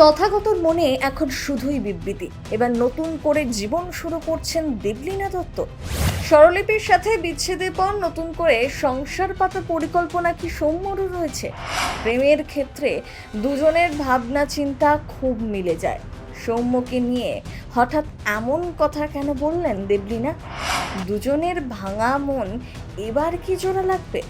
তথাগতর মনে এখন শুধুই বিবৃতি। এবার নতুন করে জীবন শুরু করছেন দেবলীনা দত্ত। স্বরলিপির সাথে বিচ্ছেদের পর নতুন করে সংসার পাতা পরিকল্পনা কি সৌম্যরও রয়েছে? প্রেমের ক্ষেত্রে দুজনের ভাবনা চিন্তা খুব মিলে যায়। সৌম্যকে নিয়ে হঠাৎ এমন কথা কেন বললেন দেবলীনা? দুজনের ভাঙা মন এবার কি জোড়া লাগবে?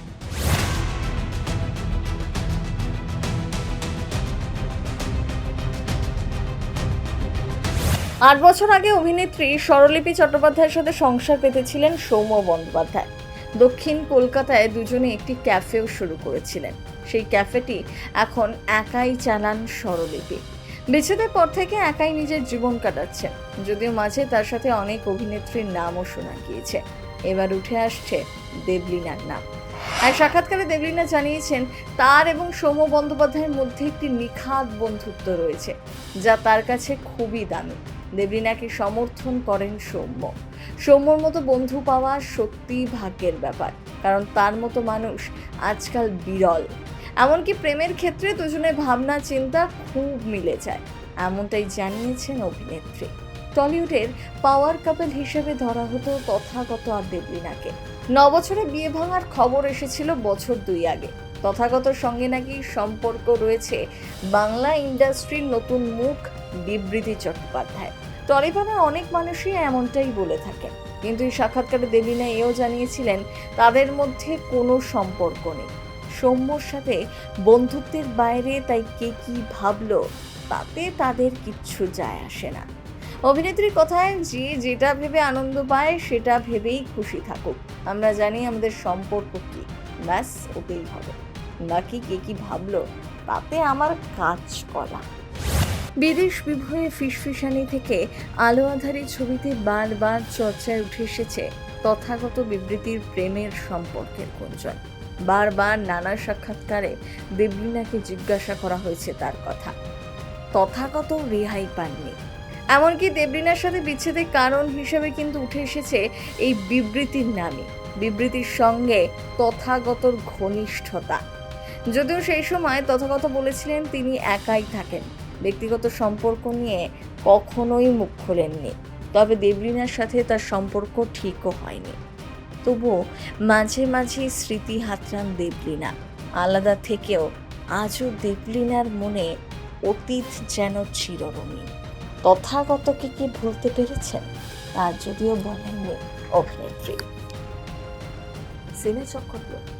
আট বছর আগে অভিনেত্রী স্বরলিপি চট্টোপাধ্যায়ের সাথে সংসার পেতেছিলেন সৌম্য বন্দ্যোপাধ্যায়। দক্ষিণ কলকাতায় দুজনে একটি ক্যাফেও শুরু করেছিলেন। সেই ক্যাফেটি এখন একাই চালান স্বরলিপি। বিচ্ছেদের পর থেকে একাই নিজের জীবন কাটাচ্ছেন। যদিও মাঝে তার সাথে অনেক অভিনেত্রীর নামও শোনা গিয়েছে। এবার উঠে আসছে দেবলীনার নাম। এক সাক্ষাৎকারে দেবলীনা জানিয়েছেন, তার এবং সৌম্য বন্দ্যোপাধ্যায়ের মধ্যে একটি নিখাত বন্ধুত্ব রয়েছে, যা তার কাছে খুবই দামি। দেবলীনাকে সমর্থন করেন সৌম্য। সৌম্যর মতো বন্ধু পাওয়া সত্যিই ভাগ্যের ব্যাপার, কারণ তার মতো মানুষ আজকাল বিরল। এমনকি প্রেমের ক্ষেত্রে দুজনের ভাবনা, চিন্তা খুব মিলে যায়, এমনটাই জানিয়েছেন অভিনেত্রী। টলিউডের পাওয়ার কাপেল হিসেবে ধরা হতো তথাগত আর দেবলীনাকে। নবছরে বিয়ে ভাঙার খবর এসেছিল বছর দুই আগে। তথাগতর সঙ্গে নাকি সম্পর্ক রয়েছে বাংলা ইন্ডাস্ট্রির নতুন মুখ বিবৃতি চট্টোপাধ্যায় টলিপাড়ার অনেক মানুষই এমনটাই বলে থাকেন। কিন্তু এই সাক্ষাৎকারে দেবিনা এও জানিয়েছিলেন, তাদের মধ্যে কোনো সম্পর্ক নেই। সৌম্যর সাথে বন্ধুত্বের বাইরে তাই কে কি ভাবল, তাতে তাদের কিচ্ছু যায় আসে না। অভিনেত্রীর কথায় যে যেটা ভেবে আনন্দ পায়, সেটা ভেবেই খুশি থাকুক। আমরা জানি আমাদের সম্পর্ক কি। ব্যাস ওতেই হবে বাকি কে কি ভাবলো, তাতে আমার কাজ করা বিদেশ বিভয়ে ফিসফিসানি থেকে আলো আধারি ছবিতে বারবার চর্চায় উঠে এসেছে তথাগত বিবৃতির প্রেমের সম্পর্কের গুঞ্জন। বারবার নানা সাক্ষাৎকারে দেবলীনাকে জিজ্ঞাসা করা হয়েছে তার কথা। তথাগত রেহাই পাননি। এমনকি দেবলীনার সাথে বিচ্ছেদের কারণ হিসেবে কিন্তু উঠে এসেছে এই বিবৃতির নামে বিবৃতির সঙ্গে তথাগতর ঘনিষ্ঠতা। যদিও সেই সময় তথাগত বলেছিলেন, তিনি একাই থাকেন। ব্যক্তিগত সম্পর্ক নিয়ে কখনোই মুখ খোলেননি। তবে দেবলীনার সাথে তার সম্পর্ক ঠিকও হয়নি। তবুও মাঝে মাঝে স্মৃতি হাতরান দেবলীনা। আলাদা থেকেও আজও দেবলীনার মনে অতীত যেন চিররঙিন। তথাগতকে কি ভুলতে পেরেছেন তা যদিও বলেননি অভিনেত্রী। সিনে চক্রবর্তী।